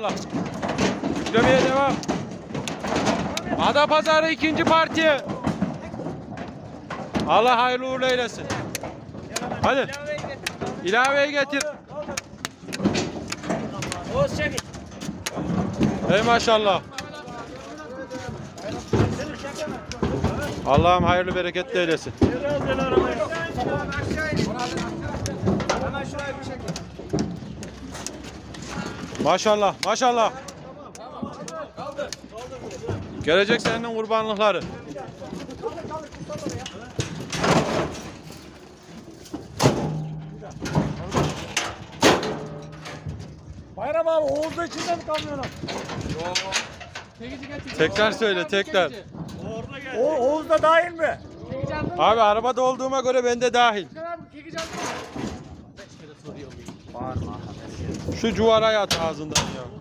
Allah. Yüklemeye devam. Ada Pazarı ikinci parti. Allah hayırlı uğurlu eylesin. Hadi. İlaveyi getir. Oğuz çekin. Ey maşallah. Allah'ım hayırlı bereketli eylesin. Maşallah, maşallah. Gelecek senin kurbanlıkları. Bayram abi Oğuz'da içinde mi kamyonun? Tekrar söyle, tekrar. O Oğuz'da dahil mi? Abi arabada olduğuma göre ben de dahil. Şu cuvarayı at ağzından ya.